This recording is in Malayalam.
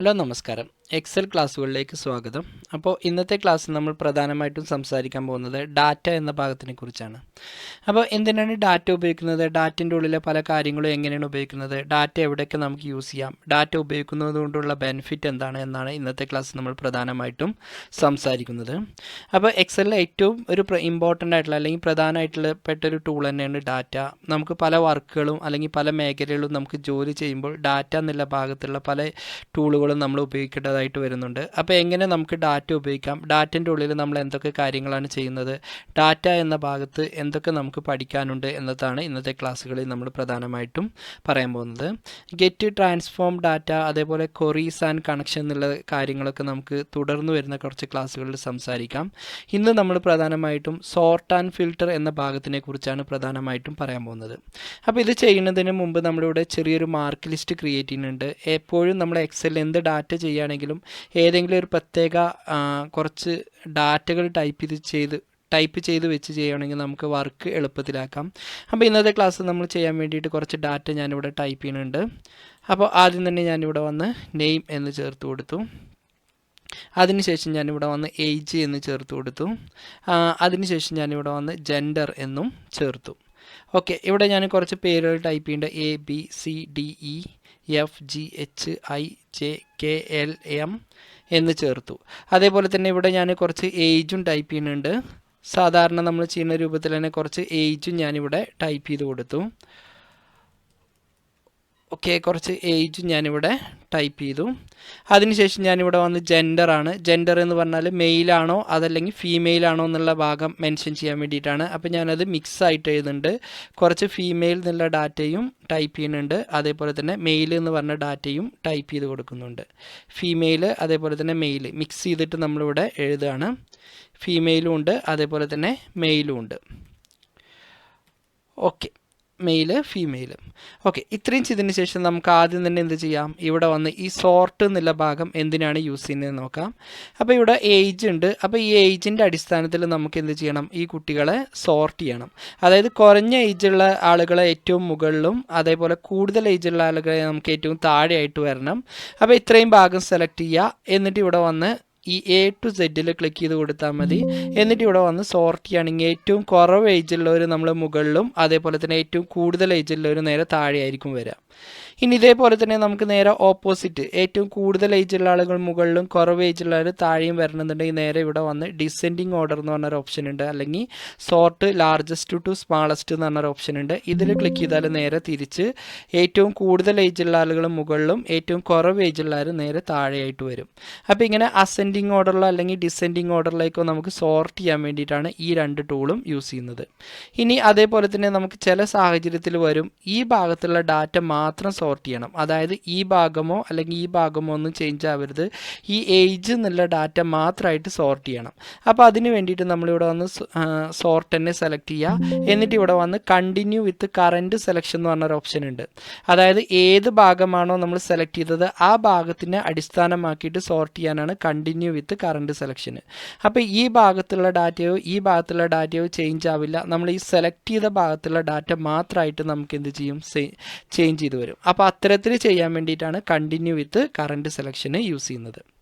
ഹലോ നമസ്കാരം. എക്സൽ ക്ലാസ്സുകളിലേക്ക് സ്വാഗതം. അപ്പോൾ ഇന്നത്തെ ക്ലാസ്സിൽ നമ്മൾ പ്രധാനമായിട്ടും സംസാരിക്കാൻ പോകുന്നത് ഡാറ്റ എന്ന ഭാഗത്തിനെ കുറിച്ചാണ്. അപ്പോൾ എന്തിനാണ് ഡാറ്റ ഉപയോഗിക്കുന്നത്? ഡാറ്റന്റെ ഉള്ളിലെ പല കാര്യങ്ങളും എങ്ങനെയാണ് ഉപയോഗിക്കുന്നത്? ഡാറ്റ എവിടെയൊക്കെ നമുക്ക് യൂസ് ചെയ്യാം? ഡാറ്റ ഉപയോഗിക്കുന്നത് കൊണ്ടുള്ള ബെനിഫിറ്റ് എന്താണ് എന്നാണ് ഇന്നത്തെ ക്ലാസ് നമ്മൾ പ്രധാനമായിട്ടും സംസാരിക്കുന്നത്. അപ്പോൾ എക്സലിലെ ഏറ്റവും ഒരു ഇമ്പോർട്ടന്റ് ആയിട്ടുള്ള അല്ലെങ്കിൽ പ്രധാനമായിട്ടുള്ള പെട്ടൊരു ടൂൾ തന്നെയാണ് ഡാറ്റ നമുക്ക് പല വർക്കുകളും അല്ലെങ്കിൽ പല മേഖലകളും നമുക്ക് ജോലി ചെയ്യുമ്പോൾ ഡാറ്റ എന്നുള്ള ഭാഗത്തുള്ള പല ടൂളുകളും നമ്മൾ ഉപയോഗിക്കേണ്ടതായിട്ട് വരുന്നുണ്ട്. അപ്പോൾ എങ്ങനെ നമുക്ക് ഡാറ്റ ഉപയോഗിക്കാം? ഡാറ്റന്റെ ഉള്ളിൽ നമ്മൾ എന്തൊക്കെ കാര്യങ്ങളാണ് ചെയ്യുന്നത്? ഡാറ്റ എന്ന ഭാഗത്ത് എന്തൊക്കെ നമുക്ക് പഠിക്കാനുണ്ട് എന്നതാണ് ഇന്നത്തെ ക്ലാസ്സുകളിൽ നമ്മൾ പ്രധാനമായിട്ടും പറയാൻ പോകുന്നത്. ഗെറ്റ് ട്രാൻസ്ഫോം ഡാറ്റ അതേപോലെ കൊറീസ് ആൻഡ് കണക്ഷൻ എന്നുള്ള കാര്യങ്ങളൊക്കെ നമുക്ക് തുടർന്ന് വരുന്ന കുറച്ച് ക്ലാസ്സുകളിൽ സംസാരിക്കാം. ഇന്ന് നമ്മൾ പ്രധാനമായിട്ടും സോർട്ട് ആൻഡ് ഫിൽട്ടർ എന്ന ഭാഗത്തിനെ കുറിച്ചാണ് പ്രധാനമായിട്ടും പറയാൻ പോകുന്നത്. അപ്പോൾ ഇത് ചെയ്യുന്നതിന് മുമ്പ് നമ്മളിവിടെ ചെറിയൊരു മാർക്ക് ലിസ്റ്റ് ക്രിയേറ്റ് ചെയ്യുന്നുണ്ട്. എപ്പോഴും നമ്മൾ എക്സൽ എന്ത് ഡാറ്റ ചെയ്യുകയാണെങ്കിലും ഏതെങ്കിലും ഒരു പ്രത്യേക കുറച്ച് ഡാറ്റകൾ ടൈപ്പ് ചെയ്ത് ചെയ്ത് ടൈപ്പ് ചെയ്ത് വെച്ച് ചെയ്യുകയാണെങ്കിൽ നമുക്ക് വർക്ക് എളുപ്പത്തിലാക്കാം. അപ്പോൾ ഇന്നത്തെ ക്ലാസ് നമ്മൾ ചെയ്യാൻ വേണ്ടിയിട്ട് കുറച്ച് ഡാറ്റ ഞാനിവിടെ ടൈപ്പ് ചെയ്യുന്നുണ്ട്. അപ്പോൾ ആദ്യം തന്നെ ഞാനിവിടെ വന്ന് നെയിം എന്ന് ചേർത്ത് കൊടുത്തു. അതിനുശേഷം ഞാനിവിടെ വന്ന് ഏജ് എന്ന് ചേർത്ത് കൊടുത്തു. അതിനുശേഷം ഞാനിവിടെ വന്ന് ജെൻഡർ എന്നും ചേർത്തു. ഓക്കെ ഇവിടെ ഞാൻ കുറച്ച് പേരുകൾ ടൈപ്പ് ചെയ്യേണ്ട A B C D E F G H I J K L M എന്ന് ചേർത്തു. അതേപോലെ തന്നെ ഇവിടെ ഞാൻ കുറച്ച് ഏജും ടൈപ്പ് ചെയ്യുന്നുണ്ട്. സാധാരണ നമ്മൾ ചെയ്യുന്ന രൂപത്തിൽ തന്നെ കുറച്ച് ഏജും ഞാനിവിടെ ടൈപ്പ് ചെയ്ത് കൊടുത്തു. ഓക്കെ കുറച്ച് ഏജ് ഞാനിവിടെ ടൈപ്പ് ചെയ്തു. അതിനുശേഷം ഞാനിവിടെ വന്ന് ജെൻഡറാണ് ജെൻഡർ എന്ന് പറഞ്ഞാൽ മെയിലാണോ അതല്ലെങ്കിൽ ഫീമെയിൽ ആണോ എന്നുള്ള ഭാഗം മെൻഷൻ ചെയ്യാൻ വേണ്ടിയിട്ടാണ്. അപ്പോൾ ഞാനത് മിക്സ് ആയിട്ട് എഴുതുന്നുണ്ട്. കുറച്ച് ഫീമെയിൽ എന്നുള്ള ഡാറ്റയും ടൈപ്പ് ചെയ്യുന്നുണ്ട്. അതേപോലെ തന്നെ മെയിൽ എന്ന് പറഞ്ഞ ഡാറ്റയും ടൈപ്പ് ചെയ്ത് കൊടുക്കുന്നുണ്ട്. ഫീമെയിൽ അതേപോലെ തന്നെ മെയിൽ മിക്സ് ചെയ്തിട്ട് നമ്മളിവിടെ എഴുതുകയാണ്. ഫീമെയിലും ഉണ്ട് അതേപോലെ തന്നെ മെയിലും ഉണ്ട്. ഓക്കെ മെയിൽ ഫീമെയിൽ ഓക്കെ ഇത്രയും ചെയ്തതിന് ശേഷം നമുക്ക് ആദ്യം തന്നെ എന്ത് ചെയ്യാം? ഇവിടെ വന്ന് ഈ സോർട്ട് എന്നുള്ള ഭാഗം എന്തിനാണ് യൂസ് ചെയ്യുന്നത് നോക്കാം. അപ്പോൾ ഇവിടെ ഏജ് ഉണ്ട്. അപ്പോൾ ഈ ഏജിന്റെ അടിസ്ഥാനത്തിൽ നമുക്ക് എന്ത് ചെയ്യണം? ഈ കുട്ടികളെ സോർട്ട് ചെയ്യണം. അതായത് കുറഞ്ഞ ഏജുള്ള ആളുകളെ ഏറ്റവും മുകളിലും അതേപോലെ കൂടുതൽ ഏജുള്ള ആളുകളെ നമുക്ക് ഏറ്റവും താഴെയായിട്ട് വരണം. അപ്പോൾ ഇത്രയും ഭാഗം സെലക്ട് ചെയ്യുക. എന്നിട്ട് ഇവിടെ വന്ന് ഈ എ ടു സെഡിൽ ക്ലിക്ക് ചെയ്ത് കൊടുത്താൽ മതി. എന്നിട്ട് ഇവിടെ വന്ന് സോർട്ട് ചെയ്യുകയാണെങ്കിൽ ഏറ്റവും കുറവ് ഏജുള്ളവർ നമ്മൾ മുകളിലും അതേപോലെ തന്നെ ഏറ്റവും കൂടുതൽ ഏജുള്ളവർ നേരെ താഴെയായിരിക്കും വരിക ഇനി ഇതേപോലെ തന്നെ നമുക്ക് നേരെ ഓപ്പോസിറ്റ് ഏറ്റവും കൂടുതൽ ഏജുള്ള ആളുകൾ മുകളിലും കുറവ് ഏജുള്ളവർ താഴെയും വരണമെന്നുണ്ടെങ്കിൽ നേരെ ഇവിടെ വന്ന് ഡിസെൻഡിങ് ഓർഡർ എന്ന് പറഞ്ഞൊരു ഓപ്ഷൻ ഉണ്ട്. അല്ലെങ്കിൽ സോർട്ട് ലാർജസ്റ്റ് ടു സ്മാളസ്റ്റ് എന്ന് പറഞ്ഞൊരു ഓപ്ഷൻ ഉണ്ട്. ഇതിൽ ക്ലിക്ക് ചെയ്താൽ നേരെ തിരിച്ച് ഏറ്റവും കൂടുതൽ ഏജുള്ള ആളുകൾ മുകളിലും ഏറ്റവും കുറവ് ഏജുള്ള ആൾ നേരെ താഴെയായിട്ട് വരും. അപ്പോൾ ഇങ്ങനെ അസെൻഡിങ് ഓർഡറിലോ അല്ലെങ്കിൽ ഡിസെൻഡിങ് ഓർഡറിലേക്കോ നമുക്ക് സോർട്ട് ചെയ്യാൻ വേണ്ടിയിട്ടാണ് ഈ രണ്ട് ടൂളും യൂസ് ചെയ്യുന്നത്. ഇനി അതേപോലെ തന്നെ നമുക്ക് ചില സാഹചര്യത്തിൽ വരും. ഈ ഭാഗത്തുള്ള ഡാറ്റ മാത്രം ചെയ്യണം. അതായത് ഈ ഭാഗമോ അല്ലെങ്കിൽ ഈ ഭാഗമോ ഒന്നും ചേഞ്ച് ആവരുത്. ഈ ഏജ് എന്നുള്ള ഡാറ്റ മാത്രമായിട്ട് സോർട്ട് ചെയ്യണം. അപ്പോൾ അതിന് വേണ്ടിയിട്ട് നമ്മളിവിടെ വന്ന് സോർട്ട് തന്നെ സെലക്ട് ചെയ്യുക. എന്നിട്ട് ഇവിടെ വന്ന് കണ്ടിന്യൂ വിത്ത് കറന്റ് സെലക്ഷൻ എന്ന് പറഞ്ഞൊരു ഓപ്ഷൻ ഉണ്ട്. അതായത് ഏത് ഭാഗമാണോ നമ്മൾ സെലക്ട് ചെയ്തത് ആ ഭാഗത്തിനെ അടിസ്ഥാനമാക്കിയിട്ട് സോർട്ട് ചെയ്യാനാണ് കണ്ടിന്യൂ വിത്ത് കറന്റ് സെലക്ഷൻ അപ്പോൾ ഈ ഭാഗത്തുള്ള ഡാറ്റയോ ഈ ഭാഗത്തുള്ള ഡാറ്റയോ ചേഞ്ച് ആവില്ല. നമ്മൾ ഈ സെലക്ട് ചെയ്ത ഭാഗത്തുള്ള ഡാറ്റ മാത്രമായിട്ട് നമുക്ക് എന്ത് ചെയ്യും? ചേഞ്ച് ചെയ്ത് വരും. അത്തരത്തിൽ ചെയ്യാൻ വേണ്ടിയിട്ടാണ് കണ്ടിന്യൂ വിത്ത് കറന്റ് സെലക്ഷന് യൂസ് ചെയ്യുന്നത്.